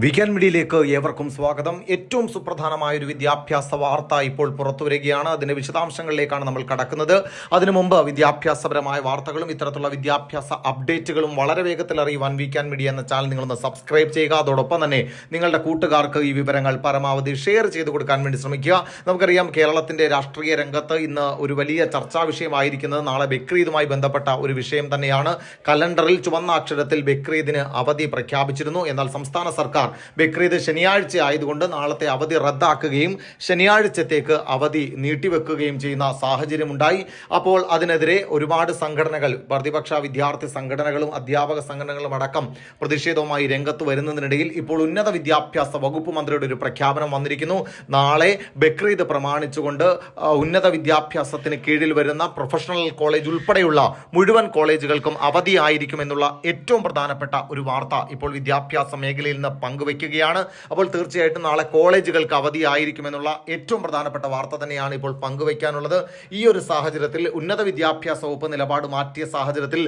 Weekend മീഡിയയിലേക്ക് ഏവർക്കും സ്വാഗതം. ഏറ്റവും സുപ്രധാനമായ ഒരു വിദ്യാഭ്യാസ വാർത്ത ഇപ്പോൾ പുറത്തു വരികയാണ് അതിന്റെ വിശദാംശങ്ങളിലേക്കാണ് നമ്മൾ കടക്കുന്നത്. അതിനു മുമ്പ് വിദ്യാഭ്യാസപരമായ വാർത്തകളും ഇത്തരത്തിലുള്ള വിദ്യാഭ്യാസ അപ്ഡേറ്റുകളും വളരെ വേഗത്തിൽ അറിയുവാൻ വീക്കെൻഡ് മീഡിയ എന്ന ചാനൽ നിങ്ങളൊന്ന് സബ്സ്ക്രൈബ് ചെയ്യുക. അതോടൊപ്പം തന്നെ നിങ്ങളുടെ കൂട്ടുകാർക്ക് ഈ വിവരങ്ങൾ പരമാവധി ഷെയർ ചെയ്ത് കൊടുക്കാൻ വേണ്ടി ശ്രമിക്കുക. നമുക്കറിയാം കേരളത്തിന്റെ രാഷ്ട്രീയ രംഗത്ത് ഇന്ന് ഒരു വലിയ ചർച്ചാ വിഷയമായിരിക്കുന്നത് നാളെ ബക്രീദുമായി ബന്ധപ്പെട്ട ഒരു വിഷയം തന്നെയാണ്. കലണ്ടറിൽ ചുവന്ന അക്ഷരത്തിൽ ബക്രീദിന് അവധി പ്രഖ്യാപിച്ചിരുന്നു. എന്നാൽ സംസ്ഥാന സർക്കാർ ബക്രീദ് ശനിയാഴ്ച ആയതുകൊണ്ട് നാളത്തെ അവധി റദ്ദാക്കുകയും ശനിയാഴ്ചത്തേക്ക് അവധി നീട്ടിവെക്കുകയും ചെയ്യുന്ന സാഹചര്യമുണ്ടായി. അപ്പോൾ അതിനെതിരെ ഒരുപാട് സംഘടനകൾ പ്രതിപക്ഷ വിദ്യാർത്ഥി സംഘടനകളും അധ്യാപക സംഘടനകളും അടക്കം പ്രതിഷേധവുമായി രംഗത്ത് വരുന്നതിനിടയിൽ ഇപ്പോൾ ഉന്നത വിദ്യാഭ്യാസ വകുപ്പ് മന്ത്രിയുടെ ഒരു പ്രഖ്യാപനം വന്നിരിക്കുന്നു. നാളെ ബക്രീദ് പ്രമാണിച്ചുകൊണ്ട് ഉന്നത വിദ്യാഭ്യാസത്തിന് കീഴിൽ വരുന്ന പ്രൊഫഷണൽ കോളേജ് ഉൾപ്പെടെയുള്ള മുഴുവൻ കോളേജുകൾക്കും അവധിയായിരിക്കുമെന്നുള്ള ഏറ്റവും പ്രധാനപ്പെട്ട ഒരു വാർത്ത ഇപ്പോൾ വിദ്യാഭ്യാസ മേഖലയിൽ നിന്ന് പങ്കുവെക്കുകയാണ് അപ്പോൾ തീർച്ചയായിട്ടും നാളെ കോളേജുകൾക്ക് അവധിയായിരിക്കുമെന്നുള്ള ഏറ്റവും പ്രധാനപ്പെട്ട വാർത്ത തന്നെയാണ് ഇപ്പോൾ പങ്കുവയ്ക്കാനുള്ളത്. ഈ ഒരു സാഹചര്യത്തിൽ ഉന്നത വിദ്യാഭ്യാസ വകുപ്പ് നിലപാട് മാറ്റിയ സാഹചര്യത്തിൽ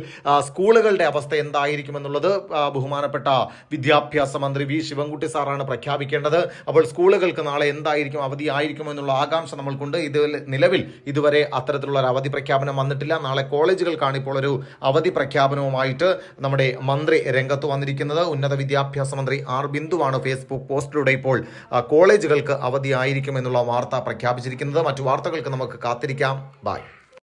സ്കൂളുകളുടെ അവസ്ഥ എന്തായിരിക്കുമെന്നുള്ളത് ബഹുമാനപ്പെട്ട വിദ്യാഭ്യാസ മന്ത്രി വി. ശിവൻകുട്ടി സാറാണ് പ്രഖ്യാപിക്കേണ്ടത്. അപ്പോൾ സ്കൂളുകൾക്ക് നാളെ എന്തായിരിക്കും അവധി ആയിരിക്കുമെന്നുള്ള ആകാംക്ഷ നമ്മൾക്കുണ്ട്. ഇതിൽ നിലവിൽ ഇതുവരെ അത്തരത്തിലുള്ള ഒരു അവധി പ്രഖ്യാപനം വന്നിട്ടില്ല. നാളെ കോളേജുകൾക്കാണ് ഇപ്പോൾ ഒരു അവധി പ്രഖ്യാപനവുമായിട്ട് നമ്മുടെ മന്ത്രി രംഗത്ത് വന്നിരിക്കുന്നത്. ഉന്നത വിദ്യാഭ്യാസ മന്ത്രി ആർ. ബിന്ദുവാണ് ഫേസ്ബുക്ക് പോസ്റ്റിലൂടെ ഇപ്പോൾ കോളേജുകൾക്ക് അവധിയായിരിക്കും എന്നുള്ള വാർത്ത പ്രഖ്യാപിച്ചിരിക്കുന്നത്. മറ്റു വാർത്തകൾക്ക് നമുക്ക് കാത്തിരിക്കാം. ബൈ